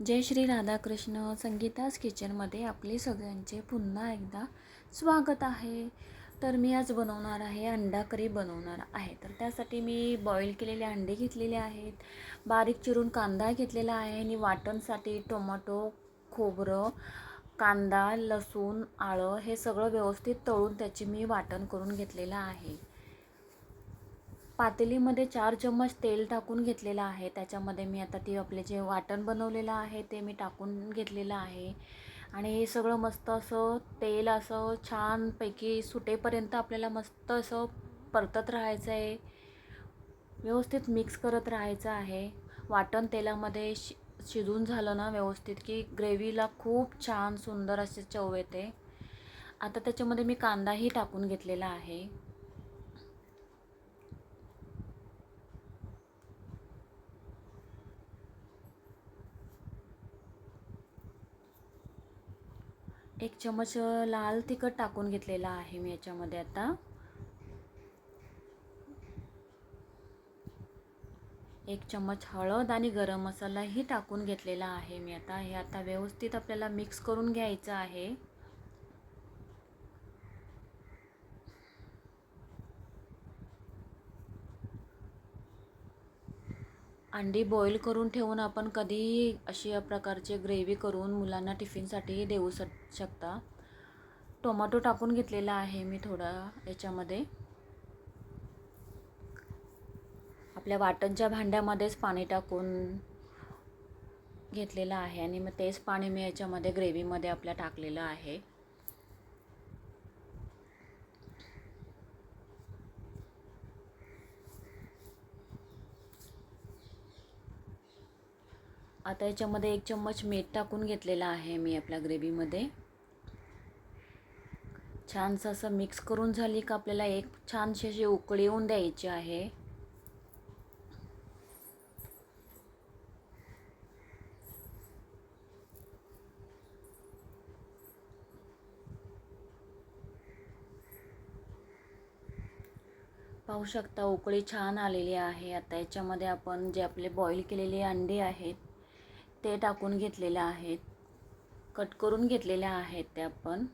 जय श्री राधाकृष्ण संगीताज किचनमध्ये आपले सगळ्यांचे पुन्हा एकदा स्वागत आहे. तर मी आज बनवणार आहे अंडा करी बनवणार आहे. तर त्यासाठी मी बॉईल केलेले अंडे घेतलेले आहेत. बारीक चिरून कांदा घेतलेला आहे आणि वाटणसाठी टोमॅटो खोबरं कांदा लसूण आळं हे सगळं व्यवस्थित तळून त्याची मी वाटण करून घेतलेलं आहे. पातेलीमध्ये चार चम्मच तेल टाकून घेतलेलं आहे. त्याच्यामध्ये मी आता ती आपले जे वाटण बनवलेलं आहे ते मी टाकून घेतलेलं आहे. आणि हे सगळं मस्त असं तेल असं छानपैकी सुटेपर्यंत आपल्याला मस्त असं परतत राहायचं आहे. व्यवस्थित मिक्स करत राहायचं आहे. वाटण तेलामध्ये शि शिजून झालं ना व्यवस्थित की ग्रेव्हीला खूप छान सुंदर असे चव येते. आता त्याच्यामध्ये मी कांदाही टाकून घेतलेला आहे. एक चमच लाल तिखट टाकून घेतलेला आहे मी याच्यामध्ये आता. एक चमच हळद आणि गरम मसालाही टाकून घेतलेला आहे मी आता. हे आता व्यवस्थित आपल्याला मिक्स करून घ्यायचं आहे. अंडी बॉईल करून ठेवून आपण कधीही अशी या प्रकारचे ग्रेव्ही करून मुलांना टिफिनसाठीही देऊ शक शकता. टोमॅटो टाकून घेतलेला आहे मी थोडा याच्यामध्ये. आपल्या वाटणच्या भांड्यामध्येच पाणी टाकून घेतलेलं आहे आणि मग तेच पाणी मी याच्यामध्ये ग्रेव्हीमध्ये आपल्या टाकलेलं आहे. आता याच्यामध्ये एक चम्मच मीठ टाकून घेतलेला आहे मी आपल्या ग्रेव्हीमध्ये. छानसं असं मिक्स करून झाली का आपल्याला एक छानशी अशी उकळी येऊन द्यायची आहे. पाहू शकता उकळी छान आलेली आहे. आता याच्यामध्ये आपण जे आपले बॉईल केलेले अंडे आहेत ते टाकून घेतलेल्या आहेत. कट करून घेतलेल्या आहेत ते आपण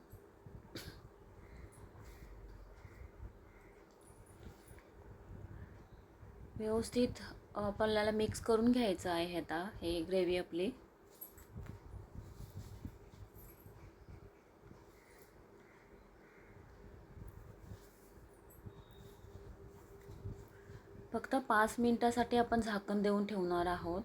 व्यवस्थित आपल्याला मिक्स करून घ्यायचं आहे आता हे ग्रेव्ही आपली. फक्त पाच मिनटासाठी आपण झाकण देऊन ठेवणार आहोत.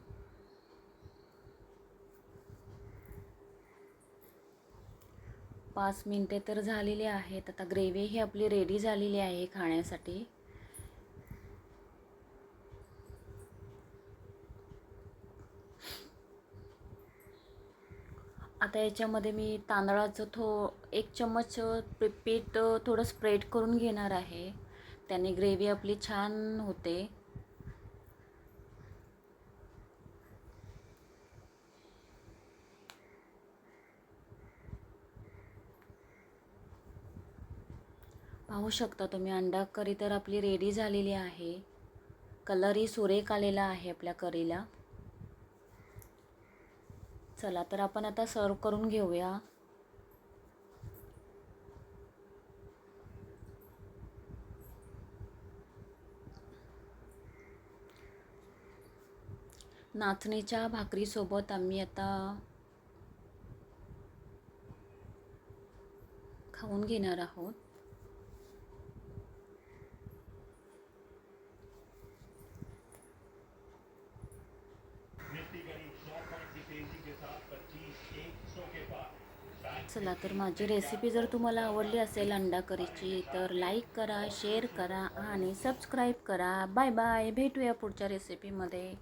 पाच मिनटे तर झालेली आहेत. आता ग्रेव्ही ही आपली रेडी झालेली आहे खाण्यासाठी. आता याच्यामध्ये मी तांदळाचं थो एक चम्मच पीठ थोडं स्प्रेड करून घेणार आहे. त्याने ग्रेव्ही आपली छान होते. पाहू शकता तुम्ही अंडा करी तर आपली रेडी झालेली आहे. कलरही सुरेख आलेला आहे आपल्या करीला. चला तर आपण आता सर्व करून घेऊया. नाचणीच्या भाकरीसोबत आम्ही आता खाऊन घेणार आहोत. चला तर माझी रेसिपी जर तुम्हाला आवडली असेल अंडा करीची तर लाईक करा शेअर करा आणि सबस्क्राईब करा. बाय बाय भेटूया पुढच्या रेसिपीमध्ये